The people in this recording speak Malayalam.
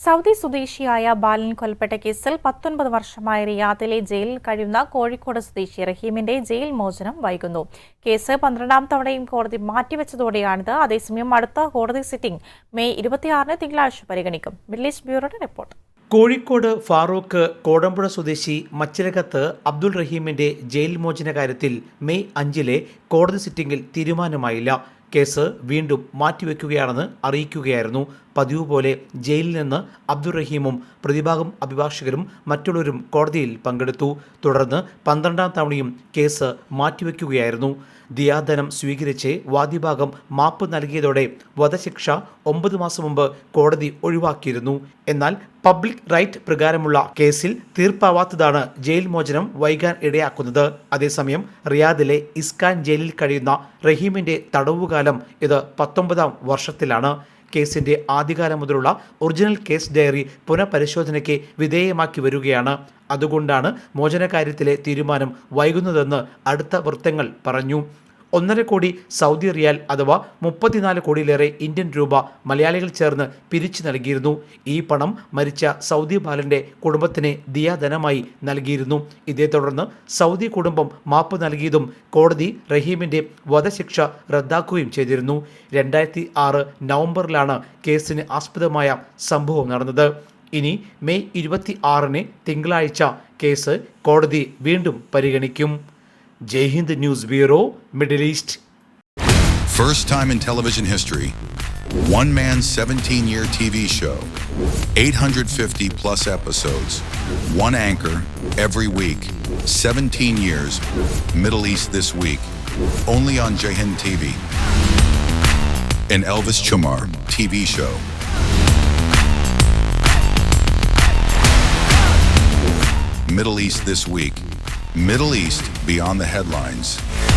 സൗദി സ്വദേശിയായ ബാലൻ കൊല്ലപ്പെട്ട കേസിൽ പത്തൊൻപത് വർഷമായ റിയാദിലെ ജയിലിൽ കഴിയുന്ന കോഴിക്കോട് സ്വദേശി റഹീമിന്റെ ജയിൽ മോചനം വൈകുന്നു. കേസ് പന്ത്രണ്ടാം തവണയും കോടതി മാറ്റിവെച്ചതോടെയാണിത്. അതേസമയം അടുത്ത കോടതി സിറ്റിംഗ് മെയ് ഇരുപത്തിയാറിന് തിങ്കളാഴ്ച പരിഗണിക്കും. ഈസ്റ്റ് ബ്യൂറോയുടെ റിപ്പോർട്ട്. കോഴിക്കോട് ഫാറൂഖ് കോടമ്പുഴ സ്വദേശി മച്ചിലകത്ത് അബ്ദുൾ റഹീമിന്റെ ജയിൽ മോചന കാര്യത്തിൽ മെയ് അഞ്ചിലെ കോടതി സിറ്റിംഗിൽ തീരുമാനമായില്ല. കേസ് വീണ്ടും മാറ്റിവെക്കുകയാണെന്ന് അറിയിക്കുകയായിരുന്നു. പതിവ് പോലെ ജയിലിൽ നിന്ന് അബ്ദുറഹീമും പ്രതിഭാഗം അഭിഭാഷകരും മറ്റുള്ളവരും കോടതിയിൽ പങ്കെടുത്തു. തുടർന്ന് പന്ത്രണ്ടാം തവണയും കേസ് മാറ്റിവെക്കുകയായിരുന്നു. ദിയാധനം സ്വീകരിച്ച് വാദിഭാഗം മാപ്പ് നൽകിയതോടെ വധശിക്ഷ ഒമ്പത് മാസം മുമ്പ് കോടതി ഒഴിവാക്കിയിരുന്നു. എന്നാൽ പബ്ലിക് റൈറ്റ് പ്രകാരമുള്ള കേസിൽ തീർപ്പാവാത്തതാണ് ജയിൽ മോചനം വൈകാൻ ഇടയാക്കുന്നത്. അതേസമയം റിയാദിലെ ഇസ്കാൻ ജയിലിൽ കഴിയുന്ന റഹീമിന്റെ തടവുകാലം ഇത് പത്തൊമ്പതാം വർഷത്തിലാണ്. കേസിന്റെ ആദ്യകാലം മുതലുള്ള ഒറിജിനൽ കേസ് ഡയറി പുനഃപരിശോധനയ്ക്ക് വിധേയമാക്കി വരികയാണ്. അതുകൊണ്ടാണ് മോചനകാര്യത്തിലെ തീരുമാനം വൈകുന്നതെന്ന് അടുത്ത വൃത്തങ്ങൾ പറഞ്ഞു. ഒന്നര കോടി സൗദി റിയാൽ അഥവാ മുപ്പത്തിനാല് കോടിയിലേറെ ഇന്ത്യൻ രൂപ മലയാളികൾ ചേർന്ന് പിരിച്ചു നൽകിയിരുന്നു. ഈ പണം മരിച്ച സൗദി ബാലന്റെ കുടുംബത്തിന് ദിയാധനമായി നൽകിയിരുന്നു. ഇതേ തുടർന്ന് സൗദി കുടുംബം മാപ്പ് നൽകിയതും കോടതി റഹീമിന്റെ വധശിക്ഷ റദ്ദാക്കുകയും ചെയ്തിരുന്നു. രണ്ടായിരത്തി ആറ് നവംബറിലാണ് കേസിന് ആസ്പദമായ സംഭവം നടന്നത്. ഇനി മെയ് ഇരുപത്തി ആറിന് തിങ്കളാഴ്ച കേസ് കോടതി വീണ്ടും പരിഗണിക്കും. Jaihind news bureau middle east First time in television history, one man 17 year TV show, 850 plus episodes, one anchor every week, 17 years, Middle East this week, only on Jahin TV. An Elvis Chamar TV show. Middle East this week. Middle East beyond the headlines.